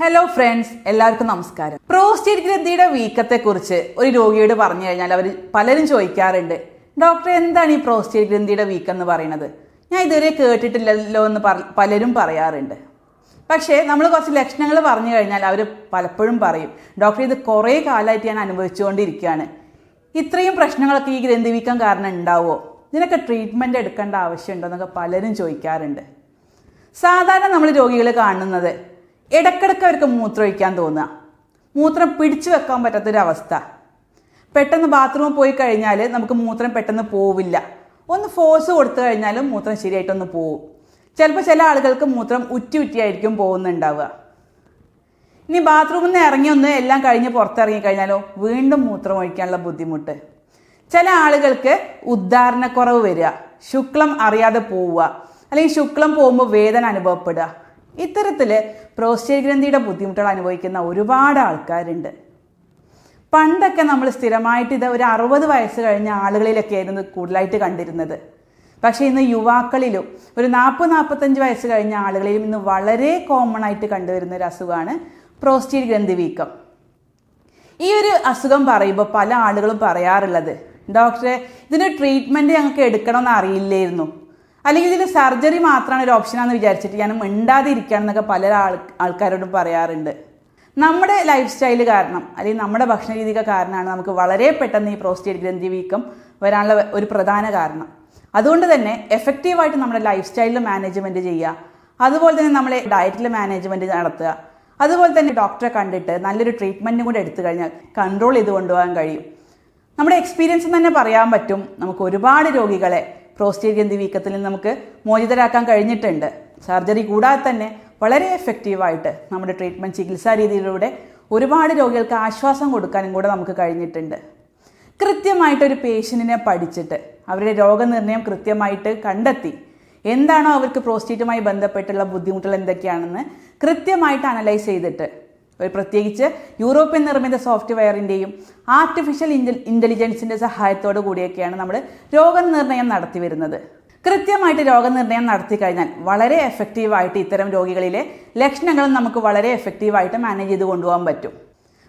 Hello friends എല്ലാവർക്കും നമസ്കാരം. Prostate ഗ്രന്ഥിയുടെ വീക്കത്തെ കുറിച്ച് ഒരു രോഗിയോട് പറഞ്ഞു കഴിഞ്ഞാൽ അവർ പലരും ചോദിക്കാറുണ്ട്. ഡോക്ടർ എന്താണ് ഈ പ്രോസ്റ്റേറ്റ് ഗ്രന്ഥിയുടെ വീക്ക് എന്ന് പറയുന്നത്? ഞാൻ ഇതുവരെ കേട്ടിട്ടില്ലല്ലോ എന്ന് പലരും പറയാറുണ്ട്. പക്ഷേ നമ്മൾ കുറച്ച് ലക്ഷണങ്ങൾ പറഞ്ഞു കഴിഞ്ഞാൽ അവർ പലപ്പോഴും പറയും. ഡോക്ടർ ഇത് കുറേ കാലമായിട്ട് ഞാൻ അനുഭവിച്ചുകൊണ്ടിരിക്കുകയാണ്. ഇത്രയും പ്രശ്നങ്ങളൊക്കെ ഈ ഗ്രന്ഥി വീക്കം കാരണം ഉണ്ടാവുമോ ഇതിനൊക്കെ ട്രീറ്റ്മെന്റ് എടുക്കേണ്ട ആവശ്യമുണ്ടോ എന്നൊക്കെ പലരും ചോദിക്കാറുണ്ട്. സാധാരണ നമ്മൾ രോഗികൾ കാണുന്നത് ഇടക്കിടക്ക് അവർക്ക് മൂത്രമൊഴിക്കാൻ തോന്നുക. മൂത്രം പിടിച്ചു വെക്കാൻ പറ്റാത്തൊരവസ്ഥ. പെട്ടെന്ന് ബാത്റൂമിൽ പോയി കഴിഞ്ഞാൽ നമുക്ക് മൂത്രം പെട്ടെന്ന് പോവില്ല. ഒന്ന് ഫോഴ്സ് കൊടുത്തു കഴിഞ്ഞാലും മൂത്രം ശരിയായിട്ടൊന്ന് പോവും. ചിലപ്പോൾ ചില ആളുകൾക്ക് മൂത്രം ഉറ്റി ഉറ്റിയായിരിക്കും പോകുന്നുണ്ടാവുക. ഇനി ബാത്റൂമിൽ നിന്ന് ഇറങ്ങി ഒന്ന് എല്ലാം കഴിഞ്ഞ് പുറത്തിറങ്ങി കഴിഞ്ഞാലോ വീണ്ടും മൂത്രം ഒഴിക്കാനുള്ള ബുദ്ധിമുട്ട്. ചില ആളുകൾക്ക് ഉദ്ധാരണക്കുറവ് വരിക. ശുക്ലം അറിയാതെ പോവുക. അല്ലെങ്കിൽ ശുക്ലം പോകുമ്പോൾ വേദന അനുഭവപ്പെടുക. ഇത്തരത്തിൽ പ്രോസ്റ്റേറ്റ് ഗ്രന്ഥിയുടെ ബുദ്ധിമുട്ടുകൾ അനുഭവിക്കുന്ന ഒരുപാട് ആൾക്കാരുണ്ട്. പണ്ടൊക്കെ നമ്മൾ സ്ഥിരമായിട്ട് ഇത് ഒരു അറുപത് വയസ്സ് കഴിഞ്ഞ ആളുകളിലൊക്കെ ആയിരുന്നു കൂടുതലായിട്ട് കണ്ടിരുന്നത്. പക്ഷേ ഇന്ന് യുവാക്കളിലും ഒരു നാൽപ്പത് നാൽപ്പത്തഞ്ച് വയസ്സ് കഴിഞ്ഞ ആളുകളിലും ഇന്ന് വളരെ കോമൺ ആയിട്ട് കണ്ടുവരുന്ന ഒരു അസുഖമാണ് പ്രോസ്റ്റേറ്റ് ഗ്രന്ഥി വീക്കം. ഈ ഒരു അസുഖം പറയുമ്പോൾ പല ആളുകളും പറയാറുള്ളത് ഡോക്ടറെ ഇതിന് ട്രീറ്റ്മെന്റ് ഞങ്ങൾക്ക് എടുക്കണമെന്ന് അറിയില്ലായിരുന്നു. അല്ലെങ്കിൽ ഇതിന് സർജറി മാത്രമാണ് ഒരു ഓപ്ഷനാന്ന് വിചാരിച്ചിട്ട് ഞാൻ മിണ്ടാതിരിക്കണം എന്നൊക്കെ പല ആൾ ആൾക്കാരോടും പറയാറുണ്ട്. നമ്മുടെ ലൈഫ് സ്റ്റൈൽ കാരണം അല്ലെങ്കിൽ നമ്മുടെ ഭക്ഷണ രീതിക കാരണമാണ് നമുക്ക് വളരെ പെട്ടെന്ന് ഈ പ്രോസ്റ്റേറ്റ് ഗ്രന്ഥി വീക്കം വരാനുള്ള ഒരു പ്രധാന കാരണം. അതുകൊണ്ട് തന്നെ എഫക്റ്റീവായിട്ട് നമ്മുടെ ലൈഫ് സ്റ്റൈലിൽ മാനേജ്മെന്റ് ചെയ്യുക. അതുപോലെ തന്നെ നമ്മളെ ഡയറ്റിൽ മാനേജ്മെന്റ് നടത്തുക. അതുപോലെ തന്നെ ഡോക്ടറെ കണ്ടിട്ട് നല്ലൊരു ട്രീറ്റ്മെന്റും കൂടെ എടുത്തു കഴിഞ്ഞാൽ കൺട്രോൾ ചെയ്ത് കൊണ്ടുപോകാൻ കഴിയും. നമ്മുടെ എക്സ്പീരിയൻസ് തന്നെ പറയാൻ പറ്റും. നമുക്ക് ഒരുപാട് രോഗികളെ പ്രോസ്റ്റേറ്റ് ഗ്രന്ഥി വീക്കത്തിൽ നിന്ന് നമുക്ക് മോചിതരാക്കാൻ കഴിഞ്ഞിട്ടുണ്ട്. സർജറി കൂടാതെ തന്നെ വളരെ എഫക്റ്റീവായിട്ട് നമ്മുടെ ട്രീറ്റ്മെന്റ് ചികിത്സാ രീതിയിലൂടെ ഒരുപാട് രോഗികൾക്ക് ആശ്വാസം കൊടുക്കാനും കൂടെ നമുക്ക് കഴിഞ്ഞിട്ടുണ്ട്. കൃത്യമായിട്ടൊരു പേഷ്യന്റിനെ പഠിച്ചിട്ട് അവരുടെ രോഗനിർണയം കൃത്യമായിട്ട് കണ്ടെത്തി എന്താണോ അവർക്ക് പ്രോസ്റ്റേറ്റുമായി ബന്ധപ്പെട്ടുള്ള ബുദ്ധിമുട്ടുകൾ എന്തൊക്കെയാണെന്ന് കൃത്യമായിട്ട് അനലൈസ് ചെയ്തിട്ട് പ്രത്യേകിച്ച് യൂറോപ്യൻ നിർമ്മിത സോഫ്റ്റ്വെയറിന്റെയും ആർട്ടിഫിഷ്യൽ ഇന്റലിജൻസിന്റെ സഹായത്തോടു കൂടിയൊക്കെയാണ് നമ്മൾ രോഗനിർണയം നടത്തി വരുന്നത്. കൃത്യമായിട്ട് രോഗനിർണയം നടത്തി കഴിഞ്ഞാൽ വളരെ എഫക്റ്റീവായിട്ട് ഇത്തരം രോഗികളിലെ ലക്ഷണങ്ങളും നമുക്ക് വളരെ എഫക്റ്റീവായിട്ട് മാനേജ് ചെയ്ത് കൊണ്ടുപോകാൻ പറ്റും.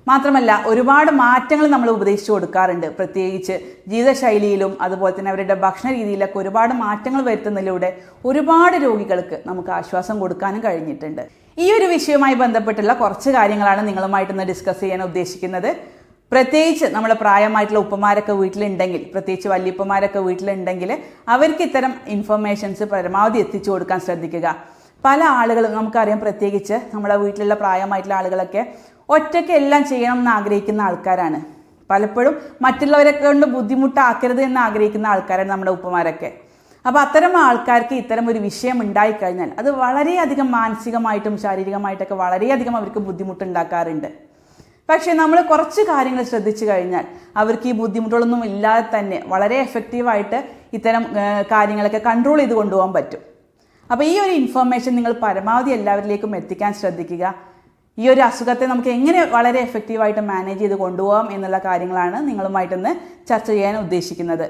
മാത്രമല്ല ഒരുപാട് മാറ്റങ്ങൾ നമ്മൾ ഉപദേശിച്ചു കൊടുക്കാറുണ്ട്. പ്രത്യേകിച്ച് ജീവിതശൈലിയിലും അതുപോലെ തന്നെ അവരുടെ ഭക്ഷണ രീതിയിലൊക്കെ ഒരുപാട് മാറ്റങ്ങൾ വരുത്തുന്നതിലൂടെ ഒരുപാട് രോഗികൾക്ക് നമുക്ക് ആശ്വാസം കൊടുക്കാനും കഴിഞ്ഞിട്ടുണ്ട്. ഈ ഒരു വിഷയവുമായി ബന്ധപ്പെട്ടുള്ള കുറച്ച് കാര്യങ്ങളാണ് നിങ്ങളുമായിട്ടൊന്ന് ഡിസ്കസ് ചെയ്യാൻ ഉദ്ദേശിക്കുന്നത്. പ്രത്യേകിച്ച് നമ്മൾ പ്രായമായിട്ടുള്ള ഉപ്പമാരൊക്കെ വീട്ടിലുണ്ടെങ്കിൽ പ്രത്യേകിച്ച് വല്യപ്പമാരൊക്കെ വീട്ടിലുണ്ടെങ്കിൽ അവർക്ക് ഇത്തരം ഇൻഫർമേഷൻസ് പരമാവധി എത്തിച്ചു കൊടുക്കാൻ ശ്രദ്ധിക്കുക. പല ആളുകളും നമുക്കറിയാം പ്രത്യേകിച്ച് നമ്മുടെ വീട്ടിലുള്ള പ്രായമായിട്ടുള്ള ആളുകളൊക്കെ ഒറ്റയ്ക്ക് എല്ലാം ചെയ്യണം എന്ന് ആഗ്രഹിക്കുന്ന ആൾക്കാരാണ്. പലപ്പോഴും മറ്റുള്ളവരെ കൊണ്ട് ബുദ്ധിമുട്ടാക്കരുത് എന്ന് ആഗ്രഹിക്കുന്ന ആൾക്കാരാണ് നമ്മുടെ ഉപ്പമാരൊക്കെ. അപ്പോൾ അത്തരം ആൾക്കാർക്ക് ഇത്തരം ഒരു വിഷയം ഉണ്ടായിക്കഴിഞ്ഞാൽ അത് വളരെയധികം മാനസികമായിട്ടും ശാരീരികമായിട്ടൊക്കെ വളരെയധികം അവർക്ക് ബുദ്ധിമുട്ടുണ്ടാക്കാറുണ്ട്. പക്ഷേ നമ്മൾ കുറച്ച് കാര്യങ്ങൾ ശ്രദ്ധിച്ചു കഴിഞ്ഞാൽ അവർക്ക് ഈ ബുദ്ധിമുട്ടുകളൊന്നും ഇല്ലാതെ തന്നെ വളരെ എഫക്റ്റീവായിട്ട് ഇത്തരം കാര്യങ്ങളൊക്കെ കൺട്രോൾ ചെയ്ത് കൊണ്ടുപോകാൻ പറ്റും. അപ്പോൾ ഈ ഒരു ഇൻഫർമേഷൻ നിങ്ങൾ പരമാവധി എല്ലാവരിലേക്കും എത്തിക്കാൻ ശ്രദ്ധിക്കുക. ഈ ഒരു അസുഖത്തെ നമുക്ക് എങ്ങനെ വളരെ എഫക്റ്റീവായിട്ട് മാനേജ് ചെയ്ത് കൊണ്ടുപോകാം എന്നുള്ള കാര്യങ്ങളാണ് നിങ്ങളുമായിട്ടൊന്ന് ചർച്ച ചെയ്യാൻ ഉദ്ദേശിക്കുന്നത്.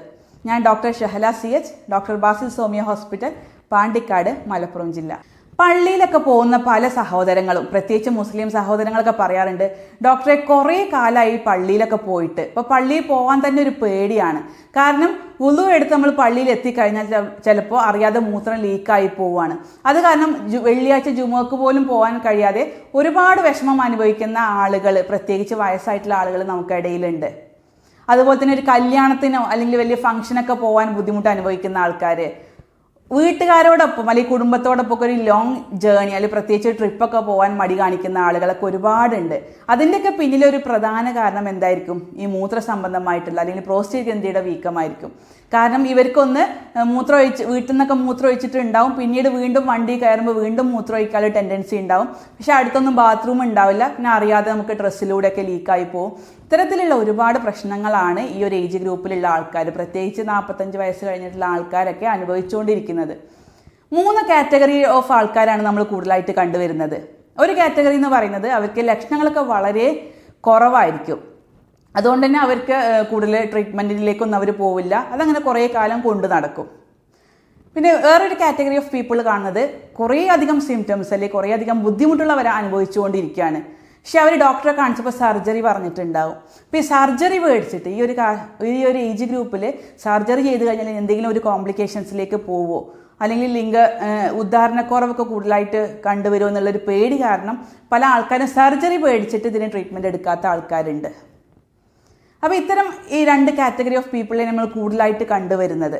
ഞാൻ doctor Shahala C H doctor Basil Somiya hospital Pandikkad Malappuram ജില്ല. പള്ളിയിലൊക്കെ പോകുന്ന പല സഹോദരങ്ങളും പ്രത്യേകിച്ച് മുസ്ലിം സഹോദരങ്ങളൊക്കെ പറയാറുണ്ട് ഡോക്ടറെ കുറേ കാലമായി പള്ളിയിലൊക്കെ പോയിട്ട്. ഇപ്പോൾ പള്ളിയിൽ പോകാൻ തന്നെ ഒരു പേടിയാണ്. കാരണം ഉളു എടുത്ത് നമ്മൾ പള്ളിയിൽ എത്തിക്കഴിഞ്ഞാൽ ചിലപ്പോൾ അറിയാതെ മൂത്രം ലീക്കായി പോവുകയാണ് അത് കാരണം വെള്ളിയാഴ്ച ജുമുക്ക് പോലും പോകാൻ കഴിയാതെ ഒരുപാട് വിഷമം അനുഭവിക്കുന്ന ആളുകൾ പ്രത്യേകിച്ച് വയസ്സായിട്ടുള്ള ആളുകൾ നമുക്കിടയിലുണ്ട് അതുപോലെ തന്നെ ഒരു കല്യാണത്തിനോ അല്ലെങ്കിൽ വലിയ ഫംഗ്ഷനൊക്കെ പോകാൻ ബുദ്ധിമുട്ട് അനുഭവിക്കുന്ന ആൾക്കാർ വീട്ടുകാരോടൊപ്പം അല്ലെങ്കിൽ കുടുംബത്തോടൊപ്പം ഒക്കെ ഒരു ലോങ് ജേണി അല്ലെങ്കിൽ പ്രത്യേകിച്ച് ട്രിപ്പൊക്കെ പോകാൻ മടി കാണിക്കുന്ന ആളുകളൊക്കെ ഒരുപാടുണ്ട്. അതിന്റെയൊക്കെ പിന്നിലൊരു പ്രധാന കാരണം എന്തായിരിക്കും? ഈ മൂത്ര സംബന്ധമായിട്ടുള്ള അല്ലെങ്കിൽ പ്രോസ്റ്റേറ്റ് ഗ്രന്ഥിയുടെ വീക്കമായിരിക്കും. കാരണം ഇവർക്കൊന്ന് മൂത്രം ഒഴിച്ച് വീട്ടിൽ നിന്നൊക്കെ മൂത്രം ഒഴിച്ചിട്ടുണ്ടാവും പിന്നീട് വീണ്ടും വണ്ടി കയറുമ്പോൾ വീണ്ടും മൂത്രം ഒഴിക്കാനുള്ള ടെൻഡൻസി ഉണ്ടാവും. പക്ഷേ അടുത്തൊന്നും ബാത്റൂം ഉണ്ടാവില്ല. പിന്നെ അറിയാതെ നമുക്ക് ഡ്രസ്സിലൂടെയൊക്കെ ലീക്കായി പോകും ഇത്തരത്തിലുള്ള ഒരുപാട് പ്രശ്നങ്ങളാണ് ഈ ഒരു ഏജ് ഗ്രൂപ്പിലുള്ള ആൾക്കാർ പ്രത്യേകിച്ച് നാൽപ്പത്തഞ്ച് വയസ്സ് കഴിഞ്ഞിട്ടുള്ള ആൾക്കാരൊക്കെ അനുഭവിച്ചുകൊണ്ടിരിക്കുന്നത്. മൂന്ന് കാറ്റഗറി ഓഫ് ആൾക്കാരാണ് നമ്മൾ കൂടുതലായിട്ട് കണ്ടുവരുന്നത്. ഒരു കാറ്റഗറി എന്ന് പറയുന്നത് അവർക്ക് ലക്ഷണങ്ങളൊക്കെ വളരെ കുറവായിരിക്കും. അതുകൊണ്ട് തന്നെ അവർക്ക് കൂടുതൽ ട്രീറ്റ്മെന്റിലേക്കൊന്നും അവർ പോവില്ല. അതങ്ങനെ കുറേ കാലം കൊണ്ട് നടക്കും. പിന്നെ വേറൊരു കാറ്റഗറി ഓഫ് പീപ്പിൾ കാണുന്നത് കുറേ അധികം സിംറ്റംസ് അല്ലെങ്കിൽ കുറേ അധികം ബുദ്ധിമുട്ടുള്ളവരെ അനുഭവിച്ചുകൊണ്ടിരിക്കുകയാണ്. പക്ഷെ അവർ ഡോക്ടറെ കാണിച്ചപ്പോൾ സർജറി പറഞ്ഞിട്ടുണ്ടാവും. അപ്പോൾ ഈ സർജറി മേടിച്ചിട്ട് ഈ ഒരു ഈ ഒരു ഏജ് ഗ്രൂപ്പിൽ സർജറി ചെയ്ത് കഴിഞ്ഞാൽ എന്തെങ്കിലും ഒരു കോംപ്ലിക്കേഷൻസിലേക്ക് പോവോ? അല്ലെങ്കിൽ ലിംഗ ഉദ്ധാരണക്കുറവൊക്കെ കൂടുതലായിട്ട് കണ്ടുവരുമോ എന്നുള്ളൊരു പേടി കാരണം പല ആൾക്കാരും സർജറി പേടിച്ചിട്ട് ഇതിന് ട്രീറ്റ്മെന്റ് എടുക്കാത്ത ആൾക്കാരുണ്ട്. അപ്പോൾ ഇത്തരം ഈ രണ്ട് കാറ്റഗറി ഓഫ് പീപ്പിളെ നമ്മൾ കൂടുതലായിട്ട് കണ്ടുവരുന്നത്.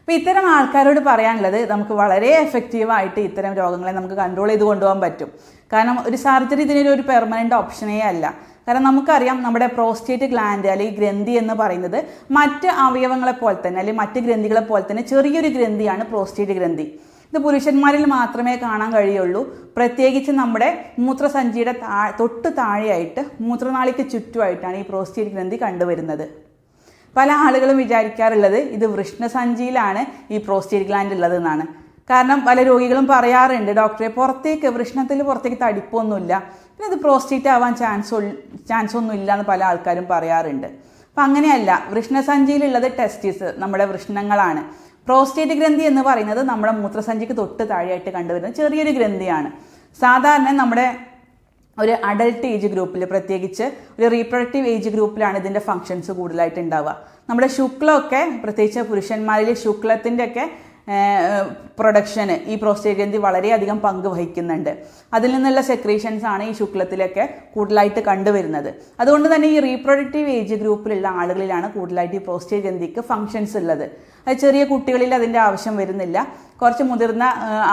അപ്പോൾ ഇത്തരം ആൾക്കാരോട് പറയാനുള്ളത് നമുക്ക് വളരെ എഫക്റ്റീവായിട്ട് ഇത്തരം രോഗങ്ങളെ നമുക്ക് കൺട്രോൾ ചെയ്ത് കൊണ്ടുപോകാൻ പറ്റും. കാരണം ഒരു സർജറി ഇതിനൊരു ഒരു പെർമനന്റ് ഓപ്ഷനേ അല്ല. കാരണം നമുക്കറിയാം നമ്മുടെ പ്രോസ്റ്റേറ്റ് ഗ്ലാൻഡ് അല്ലെങ്കിൽ ഗ്രന്ഥി എന്ന് പറയുന്നത് മറ്റ് അവയവങ്ങളെ പോലെ തന്നെ അല്ലെങ്കിൽ മറ്റ് ഗ്രന്ഥികളെ പോലെ തന്നെ ചെറിയൊരു ഗ്രന്ഥിയാണ് പ്രോസ്റ്റേറ്റ് ഗ്രന്ഥി. ഇത് പുരുഷന്മാരിൽ മാത്രമേ കാണാൻ കഴിയുള്ളൂ. പ്രത്യേകിച്ച് നമ്മുടെ മൂത്രസഞ്ചിയുടെ താ തൊട്ട് താഴെയായിട്ട് മൂത്രനാളിക്ക് ചുറ്റുമായിട്ടാണ് ഈ പ്രോസ്റ്റേറ്റ് ഗ്രന്ഥി കണ്ടുവരുന്നത്. പല ആളുകളും വിചാരിക്കാറുള്ളത് ഇത് വൃഷ്ണസഞ്ചിയിലാണ് ഈ പ്രോസ്റ്റേറ്റ് ഗ്ലാൻഡ് ഉള്ളത് എന്നാണ് കാരണം പല രോഗികളും പറയാറുണ്ട് ഡോക്ടറെ പുറത്തേക്ക് വൃഷ്ണത്തിൽ പുറത്തേക്ക് തടിപ്പൊന്നുമില്ല. പിന്നെ ഇത് പ്രോസ്റ്റേറ്റ് ആവാൻ ചാൻസ് ചാൻസ് ഒന്നും ഇല്ല എന്ന് പല ആൾക്കാരും പറയാറുണ്ട്. അപ്പം അങ്ങനെയല്ല വൃഷ്ണസഞ്ചിയിലുള്ളത് ടെസ്റ്റിസ് നമ്മുടെ വൃഷ്ണങ്ങളാണ്. പ്രോസ്റ്റേറ്റ് ഗ്രന്ഥി എന്ന് പറയുന്നത് നമ്മുടെ മൂത്രസഞ്ചിക്ക് തൊട്ട് താഴെയായിട്ട് കണ്ടുവരുന്ന ചെറിയൊരു ഗ്രന്ഥിയാണ്. സാധാരണ നമ്മുടെ ഒരു അഡൽട്ട് ഏജ് ഗ്രൂപ്പിൽ പ്രത്യേകിച്ച് ഒരു റീപ്രൊഡക്റ്റീവ് ഏജ് ഗ്രൂപ്പിലാണ് ഇതിന്റെ ഫങ്ഷൻസ് കൂടുതലായിട്ട് ഉണ്ടാവുക നമ്മുടെ ശുക്ലമൊക്കെ പ്രത്യേകിച്ച് പുരുഷന്മാരിൽ ശുക്ലത്തിന്റെ ഒക്കെ പ്രൊഡക്ഷന് ഈ പ്രോസ്റ്റേഗ്രന്ഥി വളരെയധികം പങ്ക് വഹിക്കുന്നുണ്ട്. അതിൽ നിന്നുള്ള സെക്രീഷൻസ് ആണ് ഈ ശുക്ലത്തിലൊക്കെ കൂടുതലായിട്ട് കണ്ടുവരുന്നത്. അതുകൊണ്ട് തന്നെ ഈ റീപ്രൊഡക്റ്റീവ് ഏജ് ഗ്രൂപ്പിലുള്ള ആളുകളിലാണ് കൂടുതലായിട്ട് ഈ പ്രോസ്റ്റേഗ്രന്ഥിക്ക് ഫങ്ഷൻസ് ഉള്ളത്. അത് ചെറിയ കുട്ടികളിൽ അതിന്റെ ആവശ്യം വരുന്നില്ല. കുറച്ച് മുതിർന്ന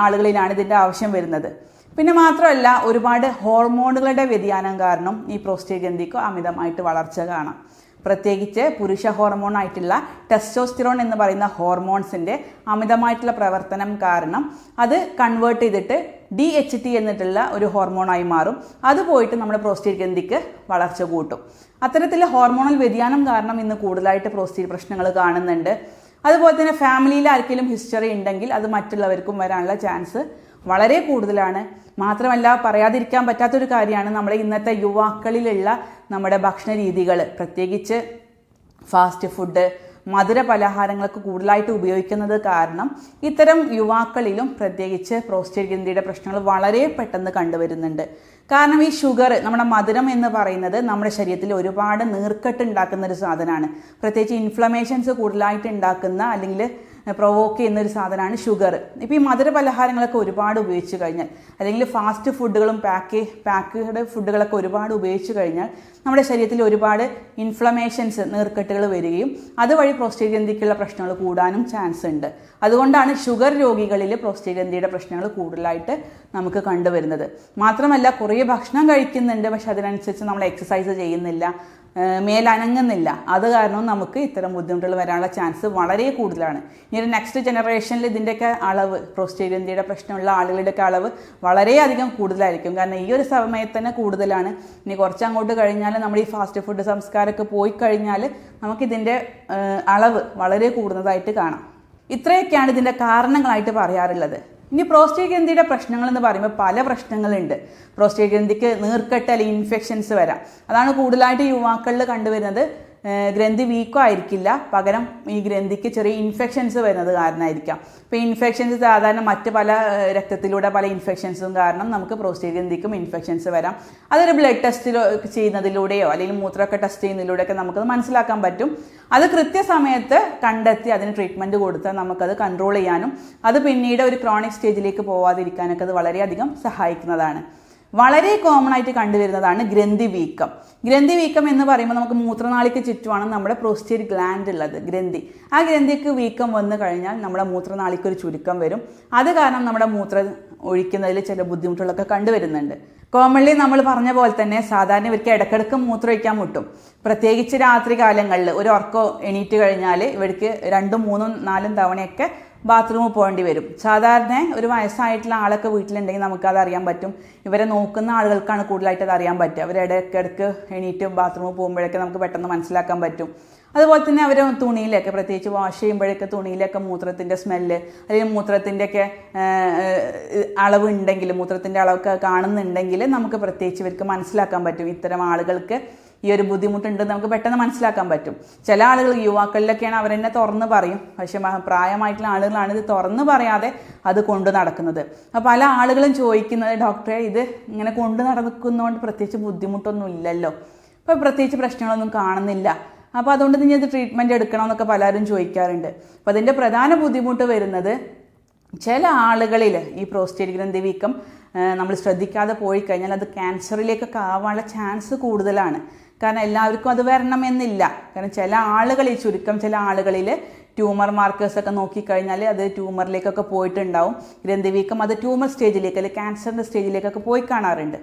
ആളുകളിലാണ് ഇതിന്റെ ആവശ്യം വരുന്നത്. പിന്നെ മാത്രമല്ല ഒരുപാട് ഹോർമോണുകളുടെ വ്യതിയാനം കാരണം ഈ പ്രോസ്റ്റേറ്റ് ഗ്രന്ഥിക്ക് അമിതമായിട്ട് വളർച്ച കാണാം. പ്രത്യേകിച്ച് പുരുഷ ഹോർമോൺ ആയിട്ടുള്ള ടെസ്റ്റോസ്റ്റിറോൺ എന്ന് പറയുന്ന ഹോർമോൺസിന്റെ അമിതമായിട്ടുള്ള പ്രവർത്തനം കാരണം അത് കൺവേർട്ട് ചെയ്തിട്ട് ഡി എച്ച് ടി എന്നിട്ടുള്ള ഒരു ഹോർമോണായി മാറും. അത് പോയിട്ട് നമ്മുടെ പ്രോസ്റ്റേറ്റ് ഗ്രന്ഥിക്ക് വളർച്ച കൂട്ടും. അത്തരത്തിൽ ഹോർമോണൽ വ്യതിയാനം കാരണം ഇന്ന് കൂടുതലായിട്ട് പ്രോസ്റ്റേറ്റ് പ്രശ്നങ്ങൾ കാണുന്നുണ്ട്. അതുപോലെ തന്നെ ഫാമിലിയിൽ ആർക്കെങ്കിലും ഹിസ്റ്ററി ഉണ്ടെങ്കിൽ അത് മറ്റുള്ളവർക്കും വരാനുള്ള ചാൻസ് വളരെ കൂടുതലാണ്. മാത്രമല്ല പറയാതിരിക്കാൻ പറ്റാത്തൊരു കാര്യമാണ് നമ്മുടെ ഇന്നത്തെ യുവാക്കളിലുള്ള നമ്മുടെ ഭക്ഷണ രീതികൾ പ്രത്യേകിച്ച് ഫാസ്റ്റ് ഫുഡ് മധുര പലഹാരങ്ങളൊക്കെ കൂടുതലായിട്ട് ഉപയോഗിക്കുന്നത് കാരണം ഇത്തരം യുവാക്കളിലും പ്രത്യേകിച്ച് പ്രോസ്റ്റേറ്റ് ഗ്രന്ഥിയുടെ പ്രശ്നങ്ങൾ വളരെ പെട്ടെന്ന് കണ്ടുവരുന്നുണ്ട്. കാരണം ഈ ഷുഗർ നമ്മുടെ മധുരം എന്ന് പറയുന്നത് നമ്മുടെ ശരീരത്തിൽ ഒരുപാട് നീർക്കെട്ട് ഉണ്ടാക്കുന്ന ഒരു സാധനമാണ്. പ്രത്യേകിച്ച് ഇൻഫ്ലമേഷൻസ് കൂടുതലായിട്ട് ഉണ്ടാക്കുന്ന അല്ലെങ്കിൽ പ്രൊവോക്ക് ചെയ്യുന്ന ഒരു സാധനമാണ് ഷുഗർ ഇപ്പോൾ ഈ മധുര പലഹാരങ്ങളൊക്കെ ഒരുപാട് ഉപയോഗിച്ച് കഴിഞ്ഞാൽ അല്ലെങ്കിൽ ഫാസ്റ്റ് ഫുഡുകളും പാക്ക് പാക്ക്ഡ് ഫുഡുകളൊക്കെ ഒരുപാട് ഉപയോഗിച്ച് കഴിഞ്ഞാൽ നമ്മുടെ ശരീരത്തിൽ ഒരുപാട് ഇൻഫ്ലമേഷൻസ് നീർക്കെട്ടുകൾ വരികയും അതുവഴി പ്രോസ്റ്റേറ്റ് ഗ്രന്ഥിക്കുള്ള പ്രശ്നങ്ങൾ കൂടാനും ചാൻസ് ഉണ്ട്. അതുകൊണ്ടാണ് ഷുഗർ രോഗികളിൽ പ്രോസ്റ്റേറ്റ് ഗ്രന്ഥിയുടെ പ്രശ്നങ്ങൾ കൂടുതലായിട്ട് നമുക്ക് കണ്ടുവരുന്നത്. മാത്രമല്ല കുറേ ഭക്ഷണം കഴിക്കുന്നുണ്ട് പക്ഷെ അതിനനുസരിച്ച് നമ്മൾ എക്സസൈസ് ചെയ്യുന്നില്ല. മേലനങ്ങുന്നില്ല. അത് കാരണം നമുക്ക് ഇത്തരം ബുദ്ധിമുട്ടുകൾ വരാനുള്ള ചാൻസ് വളരെ കൂടുതലാണ്. ഇനി നെക്സ്റ്റ് ജനറേഷനിൽ ഇതിന്റെയൊക്കെ അളവ് പ്രോസ്റ്റേറ്റ് പ്രശ്നമുള്ള ആളുകളുടെയൊക്കെ അളവ് വളരെയധികം കൂടുതലായിരിക്കും. കാരണം ഈ ഒരു സമയത്ത് തന്നെ കൂടുതലാണ്. ഇനി കുറച്ച് അങ്ങോട്ട് കഴിഞ്ഞാൽ നമ്മൾ ഈ ഫാസ്റ്റ് ഫുഡ് സംസ്കാരമൊക്കെ പോയി കഴിഞ്ഞാൽ നമുക്കിതിന്റെ അളവ് വളരെ കൂടുന്നതായിട്ട് കാണാം. ഇത്രയൊക്കെയാണ് ഇതിന്റെ കാരണങ്ങളായിട്ട് പറയാറുള്ളത്. ഇനി പ്രോസ്റ്റേറ്റ് ഗ്രന്ഥിയുടെ പ്രശ്നങ്ങൾ എന്ന് പറയുമ്പോൾ പല പ്രശ്നങ്ങളുണ്ട്. പ്രോസ്റ്റേറ്റ് ഗ്രന്ഥിക്ക് നീർക്കെട്ട് അല്ലെങ്കിൽ ഇൻഫെക്ഷൻസ് വരാം. അതാണ് കൂടുതലായിട്ട് യുവാക്കളിൽ കണ്ടുവരുന്നത്. ഗ്രന്ഥി വീക്കോ ആയിരിക്കില്ല. പകരം ഈ ഗ്രന്ഥിക്ക് ചെറിയ ഇൻഫെക്ഷൻസ് വരുന്നത് കാരണമായിരിക്കാം. ഇപ്പോൾ ഇൻഫെക്ഷൻസ് സാധാരണ മറ്റ് പല രക്തത്തിലൂടെ പല ഇൻഫെക്ഷൻസും കാരണം നമുക്ക് പ്രോസ്റ്റേറ്റ് ഗ്രന്ഥിക്കും ഇൻഫെക്ഷൻസ് വരാം. അതൊരു ബ്ലഡ് ടെസ്റ്റിലോ ചെയ്യുന്നതിലൂടെയോ അല്ലെങ്കിൽ മൂത്രമൊക്കെ ടെസ്റ്റ് ചെയ്യുന്നതിലൂടെയൊക്കെ നമുക്കത് മനസ്സിലാക്കാൻ പറ്റും. അത് കൃത്യസമയത്ത് കണ്ടെത്തി അതിന് ട്രീറ്റ്മെന്റ് കൊടുത്താൽ നമുക്കത് കൺട്രോൾ ചെയ്യാനും അത് പിന്നീട് ഒരു ക്രോണിക് സ്റ്റേജിലേക്ക് പോവാതിരിക്കാനൊക്കെ അത് വളരെയധികം സഹായിക്കുന്നതാണ്. വളരെ കോമൺ ആയിട്ട് കണ്ടുവരുന്നതാണ് ഗ്രന്ഥി വീക്കം ഗ്രന്ഥി വീക്കം എന്ന് പറയുമ്പോൾ നമുക്ക് മൂത്രനാളിക്ക് ചുറ്റുമാണ് നമ്മുടെ പ്രോസ്റ്റേറ്റ് ഗ്ലാൻഡ് ഉള്ളത് ഗ്രന്ഥി. ആ ഗ്രന്ഥിക്ക് വീക്കം വന്നു കഴിഞ്ഞാൽ നമ്മുടെ മൂത്രനാളിക്ക് ഒരു ചുരുക്കം വരും. അത് കാരണം നമ്മുടെ മൂത്രം ഒഴിക്കുന്നതിൽ ചില ബുദ്ധിമുട്ടുകളൊക്കെ കണ്ടുവരുന്നുണ്ട്. കോമൺലി നമ്മൾ പറഞ്ഞ പോലെ തന്നെ സാധാരണ ഇവർക്ക് ഇടക്കിടക്ക് മൂത്രമൊഴിക്കാൻ മുട്ടും. പ്രത്യേകിച്ച് രാത്രി കാലങ്ങളിൽ ഒരു ഉറക്കം എണീറ്റ് കഴിഞ്ഞാൽ ഇവർക്ക് രണ്ടും മൂന്നും നാലും തവണയൊക്കെ ബാത്റൂമിൽ പോകേണ്ടി വരും. സാധാരണ ഒരു വയസ്സായിട്ടുള്ള ആളൊക്കെ വീട്ടിലുണ്ടെങ്കിൽ നമുക്കത് അറിയാൻ പറ്റും. ഇവരെ നോക്കുന്ന ആളുകൾക്കാണ് കൂടുതലായിട്ട് അത് അറിയാൻ പറ്റുക. ഇവരെ ഇടയ്ക്കിടയ്ക്ക് എണീറ്റ് ബാത്റൂമിൽ പോകുമ്പോഴൊക്കെ നമുക്ക് പെട്ടെന്ന് മനസ്സിലാക്കാൻ പറ്റും. അതുപോലെ തന്നെ അവർ തുണിയിലൊക്കെ പ്രത്യേകിച്ച് വാഷ് ചെയ്യുമ്പോഴൊക്കെ തുണിയിലൊക്കെ മൂത്രത്തിന്റെ സ്മെല്ല് അല്ലെങ്കിൽ മൂത്രത്തിന്റെയൊക്കെ അളവ് ഉണ്ടെങ്കിൽ മൂത്രത്തിന്റെ അളവൊക്കെ കാണുന്നുണ്ടെങ്കിൽ നമുക്ക് പ്രത്യേകിച്ച് ഇവർക്ക് മനസ്സിലാക്കാൻ പറ്റും. ഇത്തരം ആളുകൾക്ക് ഈ ഒരു ബുദ്ധിമുട്ടുണ്ടെന്ന് നമുക്ക് പെട്ടെന്ന് മനസ്സിലാക്കാൻ പറ്റും. ചില ആളുകൾ യുവാക്കളിലൊക്കെയാണ് അവരെന്നെ തുറന്ന് പറയും. പക്ഷെ പ്രായമായിട്ടുള്ള ആളുകളാണ് ഇത് തുറന്ന് പറയാതെ അത് കൊണ്ടു നടക്കുന്നത്. അപ്പോൾ പല ആളുകളും ചോദിക്കുന്നത് ഡോക്ടറെ ഇത് ഇങ്ങനെ കൊണ്ടു നടക്കുന്നതുകൊണ്ട് പ്രത്യേകിച്ച് ബുദ്ധിമുട്ടൊന്നും ഇല്ലല്ലോ? അപ്പോൾ പ്രത്യേകിച്ച് പ്രശ്നങ്ങളൊന്നും കാണുന്നില്ല. അപ്പോൾ അതുകൊണ്ട് നീ ഇത് ട്രീറ്റ്മെന്റ് എടുക്കണമെന്നൊക്കെ പലരും ചോദിക്കാറുണ്ട്. അപ്പോൾ അതിന്റെ പ്രധാന ബുദ്ധിമുട്ട് വരുന്നത് ചില ആളുകളിൽ ഈ പ്രോസ്റ്റേറ്റ് ഗ്രന്ഥി വീക്കം നമ്മൾ ശ്രദ്ധിക്കാതെ പോയി കഴിഞ്ഞാൽ അത് ക്യാൻസറിലേക്കൊക്കെ ആവാനുള്ള ചാൻസ് കൂടുതലാണ്. കാരണം എല്ലാവർക്കും അത് വരണമെന്നില്ല. കാരണം ചില ആളുകളിൽ ചുരുക്കം ചില ആളുകളിൽ ട്യൂമർ മാർക്കേഴ്സ് ഒക്കെ നോക്കിക്കഴിഞ്ഞാൽ അത് ട്യൂമറിലേക്കൊക്കെ പോയിട്ടുണ്ടാവും. ഗ്രന്ഥിവീക്കം അത് ട്യൂമർ സ്റ്റേജിലേക്ക് അല്ലെങ്കിൽ ക്യാൻസറിന്റെ സ്റ്റേജിലേക്കൊക്കെ പോയി കാണാറുണ്ട്.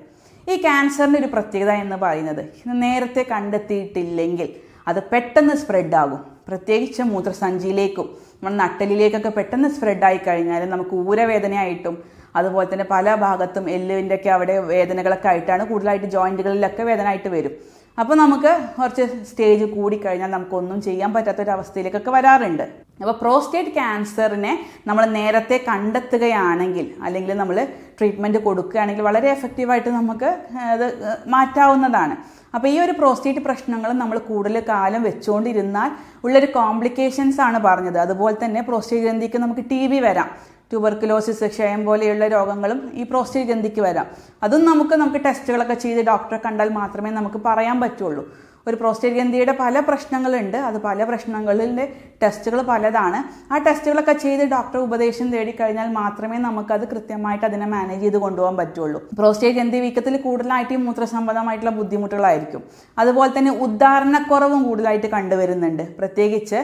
ഈ ക്യാൻസറിന്റെ ഒരു പ്രത്യേകത എന്ന് പറയുന്നത് നേരത്തെ കണ്ടെത്തിയിട്ടില്ലെങ്കിൽ അത് പെട്ടെന്ന് സ്പ്രെഡ് ആകും. പ്രത്യേകിച്ച് മൂത്രസഞ്ചിയിലേക്കും നമ്മുടെ നട്ടലിലേക്കൊക്കെ പെട്ടെന്ന് സ്പ്രെഡ് ആയി കഴിഞ്ഞാൽ നമുക്ക് ഊരവേദനയായിട്ടും അതുപോലെ തന്നെ പല ഭാഗത്തും എല്ലിന്റെ ഒക്കെ അവിടെ വേദനകളൊക്കെ ആയിട്ടാണ് കൂടുതലായിട്ട് ജോയിന്റുകളിലൊക്കെ വേദന ആയിട്ട് വരും. അപ്പോൾ നമുക്ക് കുറച്ച് സ്റ്റേജ് കൂടിക്കഴിഞ്ഞാൽ നമുക്കൊന്നും ചെയ്യാൻ പറ്റാത്തൊരവസ്ഥയിലേക്കൊക്കെ വരാറുണ്ട്. അപ്പോൾ പ്രോസ്റ്റേറ്റ് ക്യാൻസറിനെ നമ്മൾ നേരത്തെ കണ്ടെത്തുകയാണെങ്കിൽ അല്ലെങ്കിൽ നമ്മൾ ട്രീറ്റ്മെന്റ് കൊടുക്കുകയാണെങ്കിൽ വളരെ എഫക്റ്റീവായിട്ട് നമുക്ക് അത് മാറ്റാവുന്നതാണ്. അപ്പോൾ ഈ ഒരു പ്രോസ്റ്റേറ്റ് പ്രശ്നങ്ങൾ നമ്മൾ കൂടുതൽ കാലം വെച്ചുകൊണ്ടിരുന്നാൽ ഉള്ളൊരു കോംപ്ലിക്കേഷൻസ് ആണ് പറഞ്ഞത്. അതുപോലെ തന്നെ പ്രോസ്റ്റേറ്റ് ഗ്രന്ഥിക്ക് നമുക്ക് ടി ബി വരാം. ട്യൂബർക്കുലോസിസ് ക്ഷയം പോലെയുള്ള രോഗങ്ങളും ഈ പ്രോസ്റ്റേറ്റ് ഗ്രന്ഥിക്ക് വരാം. അതും നമുക്ക് നമുക്ക് ടെസ്റ്റുകളൊക്കെ ചെയ്ത് ഡോക്ടറെ കണ്ടാൽ മാത്രമേ നമുക്ക് പറയാൻ പറ്റുള്ളൂ. ഒരു പ്രോസ്റ്റേറ്റ് ഗ്രന്ഥിയുടെ പല പ്രശ്നങ്ങളുണ്ട്. അത് പല പ്രശ്നങ്ങളിലെ ടെസ്റ്റുകൾ പലതാണ്. ആ ടെസ്റ്റുകളൊക്കെ ചെയ്ത് ഡോക്ടർ ഉപദേശം തേടിക്കഴിഞ്ഞാൽ മാത്രമേ നമുക്കത് കൃത്യമായിട്ട് അതിനെ മാനേജ് ചെയ്ത് കൊണ്ടുപോകാൻ പറ്റുള്ളൂ. പ്രോസ്റ്റേറ്റ് ഗ്രന്ഥി വീക്കത്തിൽ കൂടുതലായിട്ട് മൂത്രസംബന്ധമായിട്ടുള്ള ബുദ്ധിമുട്ടുകളായിരിക്കും. അതുപോലെ തന്നെ ഉദ്ധാരണക്കുറവും കൂടുതലായിട്ട് കണ്ടുവരുന്നുണ്ട്. പ്രത്യേകിച്ച്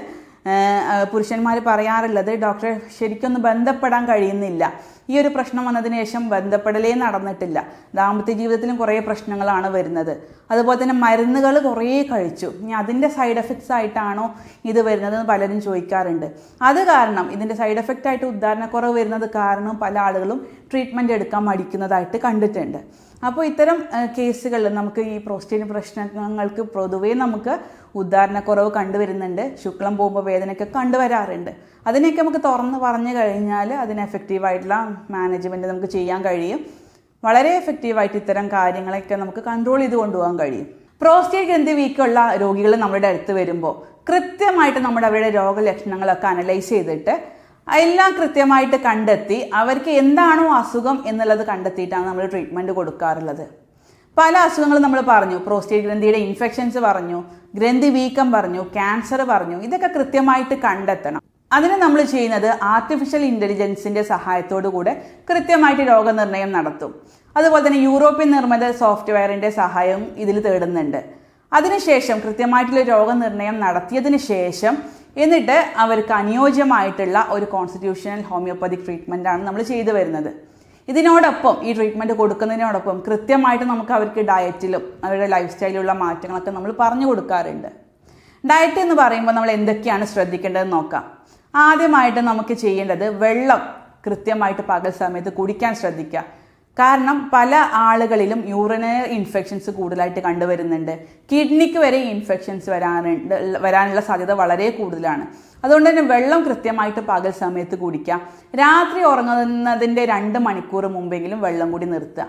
പുരുഷന്മാർ പറയാറുള്ളത് ഡോക്ടറെ ശരിക്കൊന്ന് ബന്ധപ്പെടാൻ കഴിയുന്നില്ല. ഈ ഒരു പ്രശ്നം വന്നതിന് ശേഷം ബന്ധപ്പെടലേ നടന്നിട്ടില്ല. ദാമ്പത്യ ജീവിതത്തിലും കുറേ പ്രശ്നങ്ങളാണ് വരുന്നത്. അതുപോലെ തന്നെ മരുന്നുകൾ കുറേ കഴിച്ചു. ഇനി അതിന്റെ സൈഡ് എഫക്ട്സ് ആയിട്ടാണോ ഇത് വരുന്നതെന്ന് പലരും ചോദിക്കാറുണ്ട്. അത് കാരണം ഇതിന്റെ സൈഡ് എഫക്റ്റ് ആയിട്ട് ഉദ്ധാരണക്കുറവ് വരുന്നത് കാരണം പല ആളുകളും ട്രീറ്റ്മെന്റ് എടുക്കാൻ മടിക്കുന്നതായിട്ട് കണ്ടിട്ടുണ്ട്. അപ്പോൾ ഇത്തരം കേസുകളിൽ നമുക്ക് ഈ പ്രോസ്റ്റേറ്റ് പ്രശ്നങ്ങൾക്ക് പൊതുവേ നമുക്ക് ഉദ്ധാരണക്കുറവ് കണ്ടുവരുന്നുണ്ട്. ശുക്ലം പോകുമ്പോൾ വേദനയൊക്കെ കണ്ടുവരാറുണ്ട്. അതിനെയൊക്കെ നമുക്ക് തുറന്ന് പറഞ്ഞു കഴിഞ്ഞാൽ അതിന് എഫക്റ്റീവായിട്ടുള്ള മാനേജ്മെന്റ് നമുക്ക് ചെയ്യാൻ കഴിയും. വളരെ എഫക്റ്റീവായിട്ട് ഇത്തരം കാര്യങ്ങളൊക്കെ നമുക്ക് കൺട്രോൾ ചെയ്ത് കൊണ്ടുപോകാൻ കഴിയും. പ്രോസ്റ്റേറ്റ് ഗ്രന്ഥി വീക്കുള്ള രോഗികൾ നമ്മുടെ അടുത്ത് വരുമ്പോൾ കൃത്യമായിട്ട് നമ്മുടെ അവരുടെ രോഗലക്ഷണങ്ങളൊക്കെ അനലൈസ് ചെയ്തിട്ട് എല്ലാം കൃത്യമായിട്ട് കണ്ടെത്തി അവർക്ക് എന്താണോ അസുഖം എന്നുള്ളത് കണ്ടെത്തിയിട്ടാണ് നമ്മൾ ട്രീറ്റ്മെന്റ് കൊടുക്കാറുള്ളത്. പല അസുഖങ്ങളും നമ്മൾ പറഞ്ഞു. പ്രോസ്റ്റേറ്റ് ഗ്രന്ഥിയുടെ ഇൻഫെക്ഷൻസ് പറഞ്ഞു. ഗ്രന്ഥി വീക്കം പറഞ്ഞു. ക്യാൻസർ പറഞ്ഞു. ഇതൊക്കെ കൃത്യമായിട്ട് കണ്ടെത്തണം. അതിന് നമ്മൾ ചെയ്യുന്നത് ആർട്ടിഫിഷ്യൽ ഇന്റലിജൻസിന്റെ കൂടെ കൃത്യമായിട്ട് രോഗനിർണയം നടത്തും. അതുപോലെ തന്നെ യൂറോപ്യൻ നിർമ്മിത സോഫ്റ്റ്വെയറിന്റെ സഹായവും ഇതിൽ തേടുന്നുണ്ട്. അതിനുശേഷം കൃത്യമായിട്ടുള്ള രോഗനിർണയം നടത്തിയതിന് ശേഷം എന്നിട്ട് അവർക്ക് അനുയോജ്യമായിട്ടുള്ള ഒരു കോൺസ്റ്റിറ്റ്യൂഷണൽ ഹോമിയോപ്പതിക് ട്രീറ്റ്മെന്റാണ് നമ്മൾ ചെയ്തു വരുന്നത്. ഇതിനോടൊപ്പം ഈ ട്രീറ്റ്മെന്റ് കൊടുക്കുന്നതിനോടൊപ്പം കൃത്യമായിട്ട് നമുക്ക് അവർക്ക് ഡയറ്റിലും അവരുടെ ലൈഫ് സ്റ്റൈലിലുള്ള മാറ്റങ്ങളൊക്കെ നമ്മൾ പറഞ്ഞു കൊടുക്കാറുണ്ട്. ഡയറ്റ് എന്ന് പറയുമ്പോൾ നമ്മൾ എന്തൊക്കെയാണ് ശ്രദ്ധിക്കേണ്ടതെന്ന് നോക്കാം. ആദ്യമായിട്ട് നമുക്ക് ചെയ്യേണ്ടത് വെള്ളം കൃത്യമായിട്ട് പകൽ സമയത്ത് കുടിക്കാൻ ശ്രദ്ധിക്കുക. കാരണം പല ആളുകളിലും യൂറിനറി ഇൻഫെക്ഷൻസ് കൂടുതലായിട്ട് കണ്ടുവരുന്നുണ്ട്. കിഡ്നിക്ക് വരെ ഇൻഫെക്ഷൻസ് വരാനുണ്ട് വരാനുള്ള സാധ്യത വളരെ കൂടുതലാണ്. അതുകൊണ്ട് തന്നെ വെള്ളം കൃത്യമായിട്ട് പകൽ സമയത്ത് കുടിക്കാം രാത്രി ഉറങ്ങുന്നതിന്റെ രണ്ട് മണിക്കൂർ മുമ്പെങ്കിലും വെള്ളം കൂടി നിർത്തുക.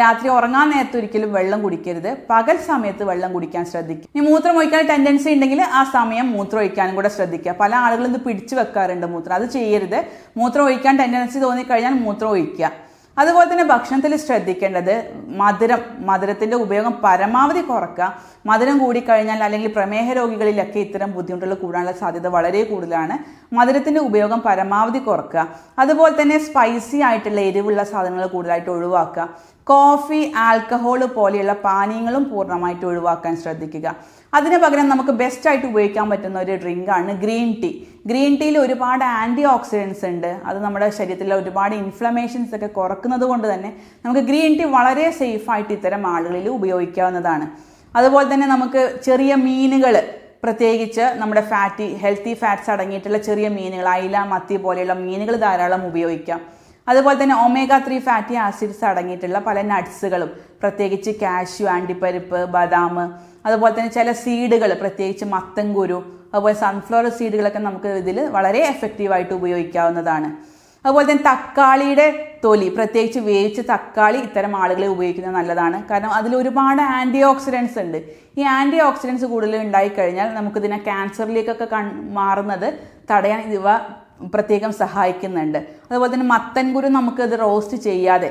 രാത്രി ഉറങ്ങാൻ നേരത്തെ ഒരിക്കലും വെള്ളം കുടിക്കരുത്. പകൽ സമയത്ത് വെള്ളം കുടിക്കാൻ ശ്രദ്ധിക്കുക. ഇനി മൂത്രം ഒഴിക്കാൻ ടെൻഡൻസി ഉണ്ടെങ്കിൽ ആ സമയം മൂത്രം ഒഴിക്കാനും കൂടെ ശ്രദ്ധിക്കുക. പല ആളുകളും ഇത് പിടിച്ചു വെക്കാറുണ്ട് മൂത്രം. അത് ചെയ്യരുത്. മൂത്രം ഒഴിക്കാൻ ടെൻഡൻസി തോന്നിക്കഴിഞ്ഞാൽ മൂത്രം ഒഴിക്കുക. അതുപോലെ തന്നെ ഭക്ഷണത്തിൽ ശ്രദ്ധിക്കേണ്ടത് മധുരം മധുരത്തിന്റെ ഉപയോഗം പരമാവധി കുറക്കുക. മധുരം കൂടിക്കഴിഞ്ഞാൽ അല്ലെങ്കിൽ പ്രമേഹ രോഗികളിലൊക്കെ ഇത്തരം ബുദ്ധിമുട്ടുകൾ കൂടാനുള്ള സാധ്യത വളരെ കൂടുതലാണ്. മധുരത്തിന്റെ ഉപയോഗം പരമാവധി കുറക്കുക. അതുപോലെ തന്നെ സ്പൈസി ആയിട്ടുള്ള എരിവുള്ള സാധനങ്ങൾ കൂടുതലായിട്ട് ഒഴിവാക്കുക. കോഫി ആൽക്കഹോൾ പോലെയുള്ള പാനീയങ്ങളും പൂർണമായിട്ട് ഒഴിവാക്കാൻ ശ്രദ്ധിക്കുക. അതിന് പകരം നമുക്ക് ബെസ്റ്റ് ആയിട്ട് ഉപയോഗിക്കാൻ പറ്റുന്ന ഒരു ഡ്രിങ്കാണ് ഗ്രീൻ ടീ ഗ്രീൻ ടീയിൽ ഒരുപാട് ആന്റി ഓക്സിഡൻസ് ഉണ്ട്. അത് നമ്മുടെ ശരീരത്തിലെ ഒരുപാട് ഇൻഫ്ലമേഷൻസ് ഒക്കെ കുറക്കുന്നത് കൊണ്ട് തന്നെ നമുക്ക് ഗ്രീൻ ടീ വളരെ സേഫായിട്ട് ഇത്തരം ആളുകളിൽ ഉപയോഗിക്കാവുന്നതാണ്. അതുപോലെ തന്നെ നമുക്ക് ചെറിയ മീനുകൾ പ്രത്യേകിച്ച് നമ്മുടെ ഫാറ്റി ഹെൽത്തി ഫാറ്റ്സ് അടങ്ങിയിട്ടുള്ള ചെറിയ മീനുകൾ അയില മത്തി പോലെയുള്ള മീനുകൾ ധാരാളം ഉപയോഗിക്കാം. അതുപോലെ തന്നെ ഒമേഗ ത്രീ ഫാറ്റി ആസിഡ്സ് അടങ്ങിയിട്ടുള്ള പല നട്ട്സുകളും പ്രത്യേകിച്ച് കാഷ്യു ആണ്ടിപ്പരിപ്പ് ബദാം അതുപോലെ തന്നെ ചില സീഡുകൾ പ്രത്യേകിച്ച് മത്തൻകുരു അതുപോലെ സൺഫ്ലവർ സീഡുകളൊക്കെ നമുക്ക് ഇതിൽ വളരെ എഫക്റ്റീവായിട്ട് ഉപയോഗിക്കാവുന്നതാണ്. അതുപോലെ തന്നെ തക്കാളിയുടെ തൊലി. പ്രത്യേകിച്ച് വേവിച്ച തക്കാളി ഇത്തരം ആളുകളെ ഉപയോഗിക്കുന്നത് നല്ലതാണ്. കാരണം അതിൽ ഒരുപാട് ആന്റി ഓക്സിഡൻസ് ഉണ്ട്. ഈ ആന്റി ഓക്സിഡൻസ് കൂടുതൽ ഉണ്ടായിക്കഴിഞ്ഞാൽ നമുക്കിതിനെ ക്യാൻസറിലേക്കൊക്കെ കൺ മാറുന്നത് തടയാൻ ഇവ പ്രത്യേകം സഹായിക്കുന്നുണ്ട്. അതുപോലെ തന്നെ മത്തൻകുരു നമുക്കത് റോസ്റ്റ് ചെയ്യാതെ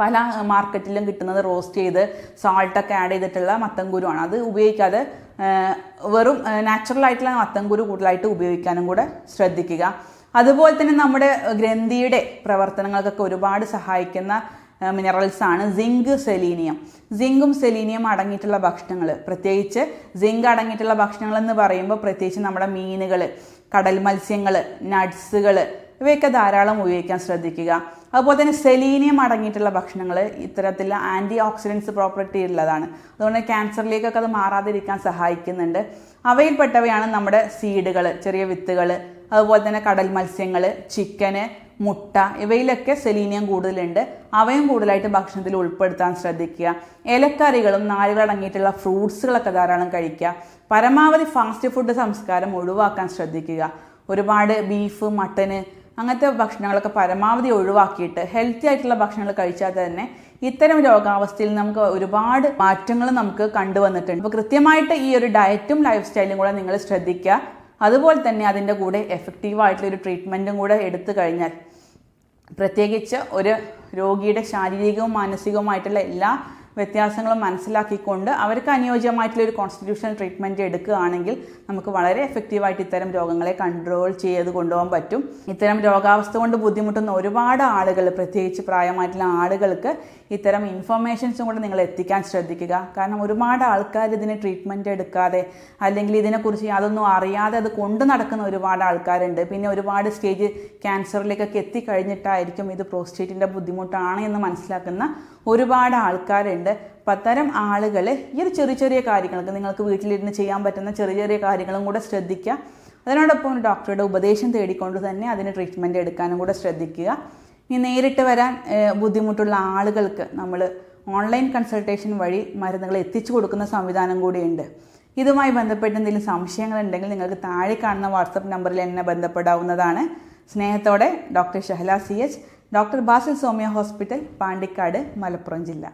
പല മാർക്കറ്റിലും കിട്ടുന്നത് റോസ്റ്റ് ചെയ്ത് സാൾട്ടൊക്കെ ആഡ് ചെയ്തിട്ടുള്ള മത്തൻകുരുവാണ് അത് ഉപയോഗിക്കാതെ വെറും നാച്ചുറൽ ആയിട്ടുള്ള മത്തൻകുരു കൂടുതലായിട്ട് ഉപയോഗിക്കാനും കൂടെ ശ്രദ്ധിക്കുക. അതുപോലെ തന്നെ നമ്മുടെ ഗ്രന്ഥിയുടെ പ്രവർത്തനങ്ങൾക്കൊക്കെ ഒരുപാട് സഹായിക്കുന്ന മിനറൽസ് ആണ് സിങ്ക് സെലീനിയം സിങ്കും സെലീനിയം അടങ്ങിയിട്ടുള്ള ഭക്ഷണങ്ങൾ. പ്രത്യേകിച്ച് സിങ്ക് അടങ്ങിയിട്ടുള്ള ഭക്ഷണങ്ങൾ എന്ന് പറയുമ്പോൾ പ്രത്യേകിച്ച് നമ്മുടെ മീനുകൾ കടൽ മത്സ്യങ്ങൾ നട്ട്സുകൾ ഇവയൊക്കെ ധാരാളം ഉപയോഗിക്കാൻ ശ്രദ്ധിക്കുക. അതുപോലെ തന്നെ സെലീനിയം അടങ്ങിയിട്ടുള്ള ഭക്ഷണങ്ങൾ ഇത്തരത്തിൽ ആന്റി ഓക്സിഡൻസ് പ്രോപ്പർട്ടി ഉള്ളതാണ്. അതുകൊണ്ട് ക്യാൻസറിലേക്കൊക്കെ അത് മാറാതിരിക്കാൻ സഹായിക്കുന്നുണ്ട്. അവയിൽപ്പെട്ടവയാണ് നമ്മുടെ സീഡുകൾ ചെറിയ വിത്തുകൾ അതുപോലെ തന്നെ കടൽ മത്സ്യങ്ങൾ ചിക്കന് മുട്ട ഇവയിലൊക്കെ സെലീനിയം കൂടുതലുണ്ട്. അവയും കൂടുതലായിട്ട് ഭക്ഷണത്തിൽ ഉൾപ്പെടുത്താൻ ശ്രദ്ധിക്കുക. ഇലക്കറികളും നാരുകളടങ്ങിയിട്ടുള്ള ഫ്രൂട്ട്സുകളൊക്കെ ധാരാളം കഴിക്കുക. പരമാവധി ഫാസ്റ്റ് ഫുഡ് സംസ്കാരം ഒഴിവാക്കാൻ ശ്രദ്ധിക്കുക. ഒരുപാട് ബീഫ് മട്ടന് അങ്ങനത്തെ ഭക്ഷണങ്ങളൊക്കെ പരമാവധി ഒഴിവാക്കിയിട്ട് ഹെൽത്തി ആയിട്ടുള്ള ഭക്ഷണങ്ങൾ കഴിച്ചാൽ തന്നെ ഇത്തരം രോഗാവസ്ഥയിൽ നമുക്ക് ഒരുപാട് മാറ്റങ്ങൾ നമുക്ക് കണ്ടുവന്നിട്ടുണ്ട്. അപ്പോൾ കൃത്യമായിട്ട് ഈ ഒരു ഡയറ്റും ലൈഫ് സ്റ്റൈലും കൂടെ നിങ്ങൾ ശ്രദ്ധിക്കുക. അതുപോലെ തന്നെ അതിന്റെ കൂടെ എഫക്റ്റീവായിട്ടുള്ള ഒരു ട്രീറ്റ്മെന്റും കൂടെ എടുത്തു കഴിഞ്ഞാൽ പ്രത്യേകിച്ച് ഒരു രോഗിയുടെ ശാരീരികവും മാനസികവുമായിട്ടുള്ള എല്ലാ വ്യത്യാസങ്ങളും മനസ്സിലാക്കിക്കൊണ്ട് അവർക്ക് അനുയോജ്യമായിട്ടുള്ള ഒരു കോൺസ്റ്റിറ്റ്യൂഷണൽ ട്രീറ്റ്മെന്റ് എടുക്കുകയാണെങ്കിൽ നമുക്ക് വളരെ എഫക്റ്റീവായിട്ട് ഇത്തരം രോഗങ്ങളെ കൺട്രോൾ ചെയ്ത് കൊണ്ടുപോകാൻ പറ്റും. ഇത്തരം രോഗാവസ്ഥ കൊണ്ട് ബുദ്ധിമുട്ടുന്ന ഒരുപാട് ആളുകൾ പ്രത്യേകിച്ച് പ്രായമായിട്ടുള്ള ആളുകൾക്ക് ഇത്തരം ഇൻഫർമേഷൻസും കൂടെ നിങ്ങൾ എത്തിക്കാൻ ശ്രദ്ധിക്കുക. കാരണം ഒരുപാട് ആൾക്കാർ ഇതിന് ട്രീറ്റ്മെന്റ് എടുക്കാതെ അല്ലെങ്കിൽ ഇതിനെക്കുറിച്ച് യാതൊന്നും അറിയാതെ അത് കൊണ്ടു നടക്കുന്ന ഒരുപാട് ആൾക്കാരുണ്ട്. പിന്നെ ഒരുപാട് സ്റ്റേജ് ക്യാൻസറിലേക്കൊക്കെ എത്തിക്കഴിഞ്ഞിട്ടായിരിക്കും ഇത് പ്രോസ്റ്റേറ്റിന്റെ ബുദ്ധിമുട്ടാണ് എന്ന് മനസ്സിലാക്കുന്ന ഒരുപാട് ആൾക്കാരുണ്ട്. അപ്പം അത്തരം ആളുകൾ ഈ ഒരു ചെറിയ ചെറിയ കാര്യങ്ങൾക്ക് നിങ്ങൾക്ക് വീട്ടിലിരുന്ന് ചെയ്യാൻ പറ്റുന്ന ചെറിയ ചെറിയ കാര്യങ്ങളും കൂടെ ശ്രദ്ധിക്കുക. അതിനോടൊപ്പം ഡോക്ടറുടെ ഉപദേശം തേടിക്കൊണ്ട് തന്നെ അതിന് ട്രീറ്റ്മെന്റ് എടുക്കാനും കൂടെ ശ്രദ്ധിക്കുക. ഇനി നേരിട്ട് വരാൻ ബുദ്ധിമുട്ടുള്ള ആളുകൾക്ക് നമ്മൾ ഓൺലൈൻ കൺസൾട്ടേഷൻ വഴി മരുന്നുകൾ എത്തിച്ചു കൊടുക്കുന്ന സംവിധാനം കൂടിയുണ്ട്. ഇതുമായി ബന്ധപ്പെട്ട് എന്തെങ്കിലും സംശയങ്ങളുണ്ടെങ്കിൽ നിങ്ങൾക്ക് താഴെ കാണുന്ന വാട്സപ്പ് നമ്പറിൽ എന്നെ ബന്ധപ്പെടാവുന്നതാണ്. സ്നേഹത്തോടെ doctor Shahala C H doctor Basil Soumya hospital Pandikkad Malappuram ജില്ല.